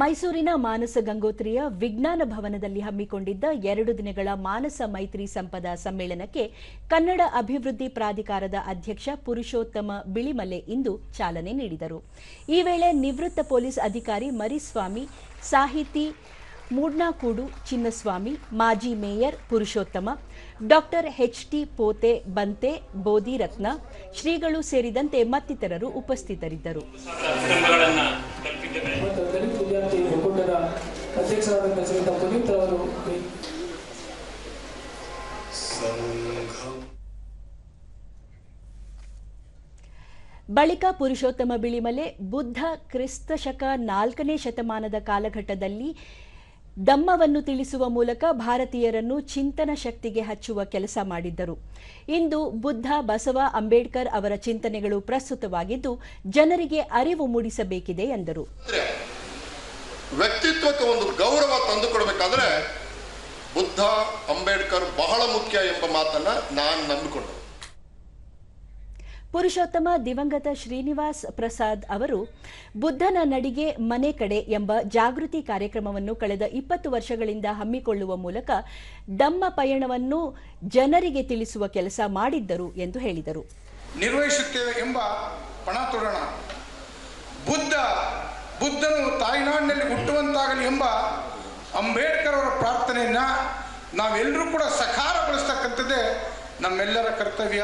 ಮೈಸೂರಿನ ಮಾನಸ ಗಂಗೋತ್ರಿಯ ವಿಜ್ಞಾನ ಭವನದಲ್ಲಿ ಹಮ್ಮಿಕೊಂಡಿದ್ದ ಎರಡು ದಿನಗಳ ಮಾನಸ ಮೈತ್ರಿ ಸಂಪದ ಸಮ್ಮೇಳನಕ್ಕೆ ಕನ್ನಡ ಅಭಿವೃದ್ಧಿ ಪ್ರಾಧಿಕಾರದ ಅಧ್ಯಕ್ಷ ಪುರುಷೋತ್ತಮ ಬಿಳಿಮಲೆ ಇಂದು ಚಾಲನೆ ನೀಡಿದರು. ಈ ವೇಳೆ ನಿವೃತ್ತ ಪೊಲೀಸ್ ಅಧಿಕಾರಿ ಮರಿಸ್ವಾಮಿ, ಸಾಹಿತಿ ಮೂಡ್ನಾಕೂಡು ಚಿನ್ನಸ್ವಾಮಿ, ಮಾಜಿ mayor Purushottama, doctor H T Pote Bhante, Bodhiratna, ಶ್ರೀಗಳು ಸೇರಿದಂತೆ ಮತ್ತಿತರರು ಉಪಸ್ಥಿತರಿದ್ದರು. ಮತ್ತು ದಲಿತ ವಿದ್ಯಾರ್ಥಿ ಒಕ್ಕೂಟದ ಅಧ್ಯಕ್ಷರಾದಂತಹ ಶ್ರೀಯುತ ಪುನೀತ್ ಅವರು ಬಳಿಕ ಪುರುಷೋತ್ತಮ ಬಿಳಿಮಲೆ ಬುದ್ಧ ಕ್ರಿಸ್ತ ಶಕ ನಾಲ್ಕನೇ ಶತಮಾನದ ಕಾಲಘಟ್ಟದಲ್ಲಿ ದಮ್ಮವನ್ನು ತಿಳಿಸುವ ಮೂಲಕ ಭಾರತೀಯರನ್ನು ಚಿಂತನ ಶಕ್ತಿಗೆ ಹಚ್ಚುವ ಕೆಲಸ ಮಾಡಿದ್ದರು. ಇಂದು ಬುದ್ಧ ಬಸವ ಅಂಬೇಡ್ಕರ್ ಅವರ ಚಿಂತನೆಗಳು ಪ್ರಸ್ತುತವಾಗಿದ್ದು, ಜನರಿಗೆ ಅರಿವು ಮೂಡಿಸಬೇಕಿದೆ ಎಂದರು. ವ್ಯಕ್ತಿತ್ವಕ್ಕೆ ಒಂದು ಗೌರವ ತಂದುಕೊಡಬೇಕಾದ್ರೆ ಬುದ್ಧ ಅಂಬೇಡ್ಕರ್ ಬಹಳ ಮುಖ್ಯ ಎಂಬ ಮಾತನ್ನ ನಾನು ನಂಬಿಕೊಂಡೆ. ಪುರುಷೋತ್ತಮ ದಿವಂಗತ ಶ್ರೀನಿವಾಸ್ ಪ್ರಸಾದ್ ಅವರು ಬುದ್ಧನ ನಡಿಗೆ ಮನೆ ಕಡೆ ಎಂಬ ಜಾಗೃತಿ ಕಾರ್ಯಕ್ರಮವನ್ನು ಕಳೆದ ಇಪ್ಪತ್ತು ವರ್ಷಗಳಿಂದ ಹಮ್ಮಿಕೊಳ್ಳುವ ಮೂಲಕ ದಮ್ಮ ಪಯಣವನ್ನು ಜನರಿಗೆ ತಿಳಿಸುವ ಕೆಲಸ ಮಾಡಿದ್ದರು ಎಂದು ಹೇಳಿದರು. ನಿರ್ವಹಿಸುತ್ತೇವೆ ಎಂಬ ಪಣ ತೊಡೋಣ. ಬುದ್ಧ, ಬುದ್ಧನು ತಾಯ್ನಾಡಿನಲ್ಲಿ ಹುಟ್ಟುವಂತಾಗಲಿ ಎಂಬ ಅಂಬೇಡ್ಕರ್ ಅವರ ಪ್ರಾರ್ಥನೆಯನ್ನ ನಾವೆಲ್ಲರೂ ಕೂಡ ಸಕಾರಗೊಳಿಸ್ತಕ್ಕಂಥದ್ದೇ ನಮ್ಮೆಲ್ಲರ ಕರ್ತವ್ಯ.